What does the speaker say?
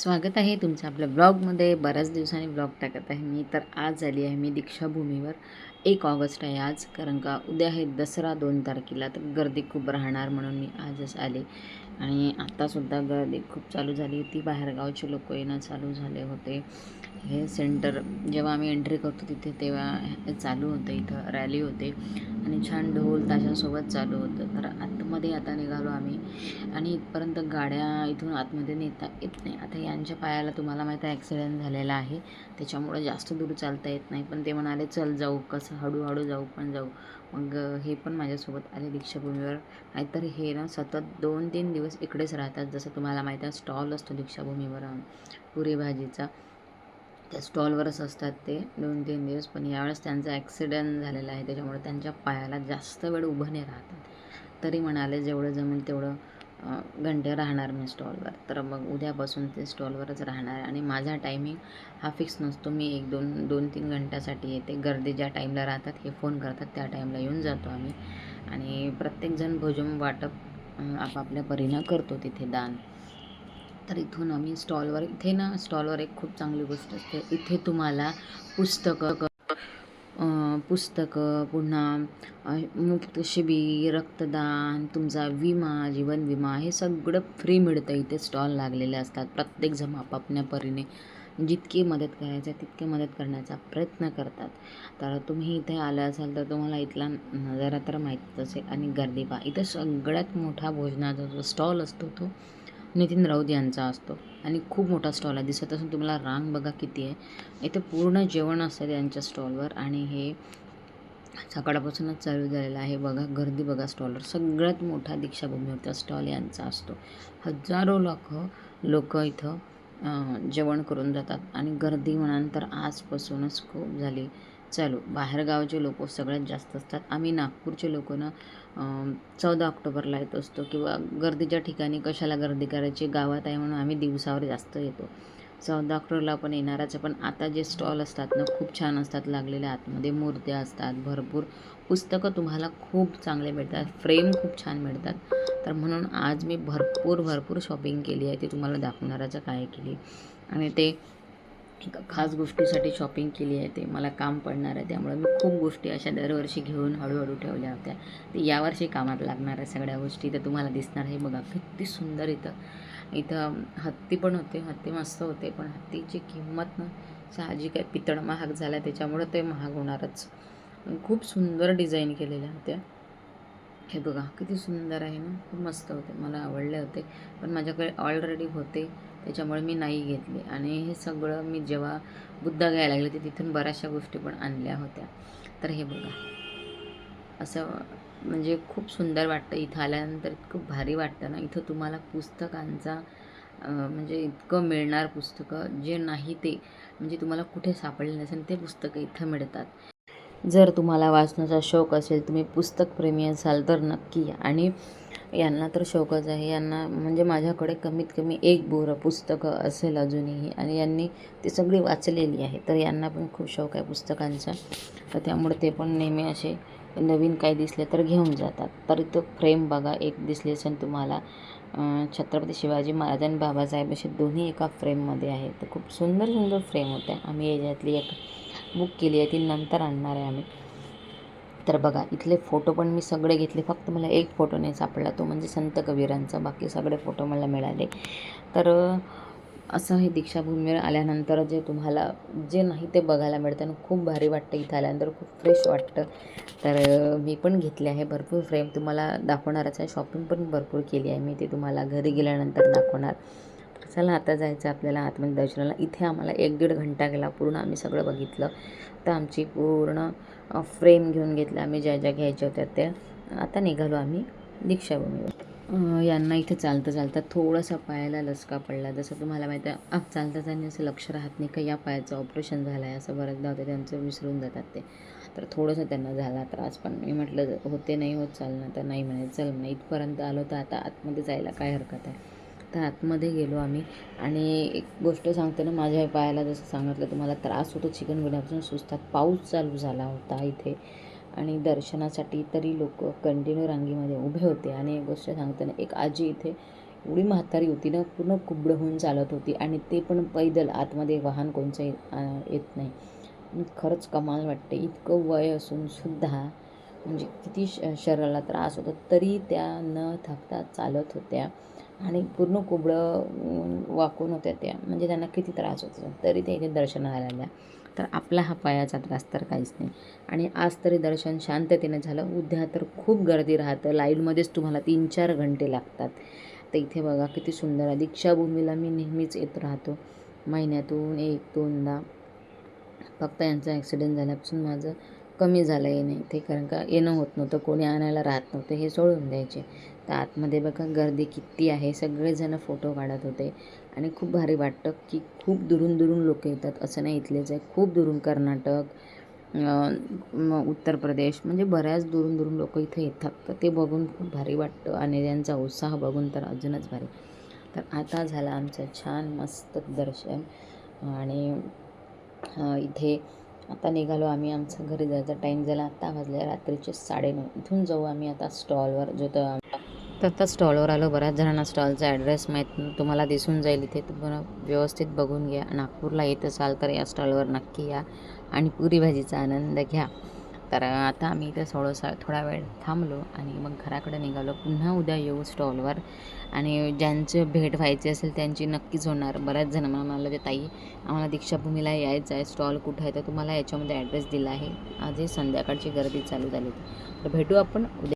स्वागत आहे तुमचं आपल्या ब्लॉगमध्ये. बऱ्याच दिवसांनी ब्लॉग टाकत आहे मी. तर आज आली आहे मी दीक्षाभूमीवर. एक ऑगस्ट आहे आज कारण का उद्या आहे दसरा दोन तारखेला. तर गर्दी खूप राहणार म्हणून मी आजच आले. आणि आत्तासुद्धा गर्दी खूप चालू झाली होती. बाहेरगावचे लोक येणं चालू झाले होते. हे सेंटर जेव्हा आम्ही एंट्री करतो तिथे तेव्हा हे चालू होतं. इथं रॅली होते. आणि छान ढोल ताशासोबत चालू होतं. तर आतमध्ये आता निघालो आम्ही. आणि इथपर्यंत गाड्या इथून आतमध्ये नेता येत नाही. आता यांच्या पायाला तुम्हाला माहीत आहे ॲक्सिडेंट झालेला आहे. त्याच्यामुळे जास्त दूर चालता येत नाही. पण ते म्हणाले चल जाऊ कसं हळूहळू जाऊ पण जाऊ. मग हे पण माझ्यासोबत आले दीक्षाभूमीवर. नाहीतर हे ना सतत दोन तीन दिवस इकडेच राहतात. जसं तुम्हाला माहीत आहे स्टॉल असतो दीक्षाभूमीवर पुरी भाजीचा. त्या स्टॉलवरच असतात ते दोन तीन दिवस. पण यावेळेस त्यांचा ॲक्सिडेंट झालेला आहे. त्याच्यामुळे त्यांच्या पायाला जास्त वेळ उभं नाही राहतात तरी म्हणाले जेवढं जमेल तेवढं घंटे राहणार मी स्टॉलवर. तर मग उद्यापासून ते स्टॉलवरच राहणार आणि माझा टायमिंग हा फिक्स नसतो. मी एक दोन दोन तीन घंट्यासाठी येते. गर्दी ज्या टाईमला राहतात हे फोन करतात त्या टाईमला येऊन जातो आम्ही. आणि प्रत्येकजण भोजन वाटप आपापल्या परीनं करतो तिथे दान. तर इथून आम्ही स्टॉलवर इथे ना स्टॉलवर एक खूप चांगली गोष्ट असते. इथे तुम्हाला पुस्तकं पुस्तकं पुन्हा अं, मुक्त शिबिर रक्तदान तुमचा विमा जीवन विमा हे सगळं फ्री मिळतं. इथे स्टॉल लागलेले असतात. प्रत्येकजण आपापल्या परीने जितकी मदत करायचं तितकी मदत करण्याचा प्रयत्न करतात. तर तुम्ही इथे आले असाल तर तुम्हाला इथला नजारा तर माहीतच असेल. आणि गर्दी पहा इथं सगळ्यात मोठा भोजनाचा जो स्टॉल असतो तो नितीन राऊत यांचा असतो. आणि खूप मोठा स्टॉल आहे. दिसत असून तुम्हाला रांग बघा किती आहे. इथे पूर्ण जेवण असतं त्यांच्या स्टॉलवर आणि हे सकाळपासूनच चालू झालेलं आहे. बघा गर्दी बघा स्टॉलवर सगळ्यात मोठा दीक्षाभूमीवरचा स्टॉल यांचा असतो. हजारो लोक लोक इथं जेवण करून जातात. आणि गर्दी म्हणाल तर आजपासूनच खूप झाली. चालू बाहेरगावचे लोक सगळ्यात जास्त असतात. आम्ही नागपूरचे लोक ना चौदा ऑक्टोबरला येत असतो किंवा गर्दीच्या ठिकाणी कशाला गर्दी करायची गावात आहे म्हणून आम्ही दिवसावर जास्त येतो. चौदा ऑक्टोबरला पण येणारच पण आता जे स्टॉल असतात ना खूप छान असतात लागलेल्या आतमध्ये. मूर्त्या असतात भरपूर पुस्तकं तुम्हाला खूप चांगले मिळतात फ्रेम खूप छान मिळतात. तर म्हणून आज मी भरपूर भरपूर शॉपिंग केली आहे ती तुम्हाला दाखवणाराचं काय केली. आणि ते एका खास गोष्टीसाठी शॉपिंग केली आहे ते. मला काम पडणार आहे त्यामुळे मी खूप गोष्टी अशा दरवर्षी घेऊन हळूहळू ठेवल्या होत्या. ते यावर्षी कामात लागणार आहे सगळ्या गोष्टी. तर तुम्हाला दिसणार आहे बघा किती सुंदर इथं. इथं हत्ती पण होते हत्ती मस्त होते पण हत्तीची किंमत ना साहजिक आहे. पितळ महाग झाला त्याच्यामुळं ते महाग होणारच. खूप सुंदर डिझाईन केलेल्या होत्या. हे बघा किती सुंदर आहे ना. खूप मस्त होते मला आवडले होते. पण माझ्याकडे ऑलरेडी होते. त्याच्यामुळे मी नाही घेतले. आणि हे सगळं मी जेव्हा बुद्धा घ्यायला लागले ते तिथून बऱ्याचशा गोष्टी पण आणल्या होत्या. तर हे बघा. असं म्हणजे खूप सुंदर वाटतं. इथं आल्यानंतर खूप भारी वाटतं ना. इथं तुम्हाला पुस्तकांचा म्हणजे इतकं मिळणार पुस्तकं जे नाही ते म्हणजे तुम्हाला कुठे सापडले नसेल ते पुस्तकं इथं मिळतात. जर तुम्हाला वाचण्याचा शौक असेल तुम्ही पुस्तकप्रेमी असाल तर नक्की आणि यांना तर शौकच आहे. यांना म्हणजे माझ्याकडे कमीत कमी एक बोरं पुस्तकं असेल अजूनही आणि यांनी ती सगळी वाचलेली आहे. तर यांना पण खूप शौक आहे पुस्तकांचा. तर त्यामुळे ते पण नेहमी असे नवीन काही दिसले तर घेऊन जातात. तर तो फ्रेम बघा एक दिसली असेल तुम्हाला छत्रपती शिवाजी महाराज आणि बाबासाहेब असे दोन्ही एका फ्रेममध्ये आहे तर खूप सुंदर सुंदर फ्रेम होत्या. आम्ही याच्यातली एक बुक केली आहे ती नंतर आणणार आहे आम्ही. तर बघा इथले फोटो पण मी सगळे घेतले. फक्त मला एक फोटो नाही सापडला तो म्हणजे संत कबीरांचा. बाकी सगळे फोटो मला मिळाले. तर असं हे दीक्षाभूमीवर आल्यानंतर जे तुम्हाला जे नाही ते बघायला मिळतं आणि खूप भारी वाटतं इथं आल्यानंतर खूप फ्रेश वाटतं. तर मी पण घेतले आहे भरपूर फ्रेम तुम्हाला दाखवणारच आहे. शॉपिंग पण भरपूर केली आहे मी. ते तुम्हाला घरी गेल्यानंतर दाखवणार. तर चला आता जायचं आपल्याला आतमध्ये दर्शनाला. इथे आम्हाला एक दीड घंटा गेला. पूर्ण आम्ही सगळं बघितलं. तर आमची पूर्ण फ्रेम घेऊन घेतला आम्ही ज्या ज्या घ्यायच्या होत्या त्या. आता निघालो आम्ही दीक्षाभूमीवर. यांना इथे चालतं चालतं थोडासा पायाला लसका पडला. जसं तुम्हाला माहिती आहे चालता चालणे असं लक्ष राहत नाही का या पायाचं ऑपरेशन झालं आहे असं बऱ्याचदा होतं त्यांचं विसरून जातात ते. तर थोडंसं त्यांना झाला त्रास पण मी म्हटलं होते नाही होत चालणार तर नाही म्हणे चल म्हणे इथपर्यंत आलो तर आता आतमध्ये जायला काय हरकत आहे? तर आतमध्ये गेलो आम्ही. आणि एक गोष्ट सांगते ना माझ्या पायाला जसं सांगितलं तुम्हाला त्रास होतो चिकन सुस्तात. पाऊस चालू झाला होता इथे. आणि दर्शनासाठी तरी लोक कंटिन्यू रांगेमध्ये उभे होते. आणि एक गोष्ट सांगते ना एक आजी इथे एवढी म्हातारी होती ना पूर्ण कुबडं होऊन चालत होती. आणि ते पण पैदल आतमध्ये वाहन कोणचं येत नाही. खरंच कमाल वाटते. इतकं वय असून सुद्धा म्हणजे किती श शरीराला त्रास होतो तरी त्या न थकता चालत होत्या. आणि पूर्ण कुबडं वाकून होत्या त्या. म्हणजे त्यांना किती त्रास होत तरी त्या इथे दर्शनाला आल्या तर आपला हा पायाचा त्रास तर काहीच नाही. आणि आज तरी दर्शन शांततेने झालं. उद्या तर खूप गर्दी राहतं. लाईनमध्येच तुम्हाला तीन चार घंटे लागतात. तर इथे बघा किती सुंदर आहे. दीक्षाभूमीला मी नेहमीच येत राहतो. महिन्यातून एक दोनदा. फक्त यांचा ॲक्सिडेंट झाल्यापासून माझं कमी झालं येणं इथे कारण का येणं होत नव्हतं कोणी आणायला राहत नव्हतं हे सोडून द्यायचे. तर आतमध्ये बघा गर्दी किती आहे सगळेजणं फोटो काढत होते. आणि खूप भारी वाटतं की खूप दुरून दुरून लोक येतात असं नाही इथलेच आहे खूप दुरून कर्नाटक उत्तर प्रदेश म्हणजे बऱ्याच दुरून दुरून लोक इथे येतात. तर ते बघून खूप भारी वाटतं आणि त्यांचा उत्साह बघून तर अजूनच भारी. तर आता झालं आमचं छान मस्त दर्शन. आणि इथे आता निघालो आम्ही आमचं घरी जायचा टाईम झाला. आत्ता वाजले रात्रीचे साडेनऊ. इथून जाऊ आम्ही आता स्टॉलवर जो तर तर आता स्टॉलवर आलो. बऱ्याच जणांना स्टॉलचा ॲड्रेस माहीत तुम्हाला दिसून जाईल इथे. तुम्हाला व्यवस्थित बघून घ्या. नागपूरला येत असाल तर या स्टॉलवर नक्की या. आणि पुरी भाजीचा आनंद घ्या. तर आता आम्ही इथे थोडंसं थोडा वेळ थांबलो आणि मग घराकडे निघालो. पुन्हा उद्या येऊ स्टॉलवर. आणि ज्यांचे भेट व्हायची असेल त्यांची नक्कीच होणार. बऱ्याच जण मला म्हणाले ताई आम्हाला दीक्षाभूमीला यायचं आहे. स्टॉल कुठं आहे? तर तुम्हाला याच्यामध्ये ॲड्रेस दिला आहे. आजही संध्याकाळची गर्दी चालू झाली तर भेटू आपण उद्या.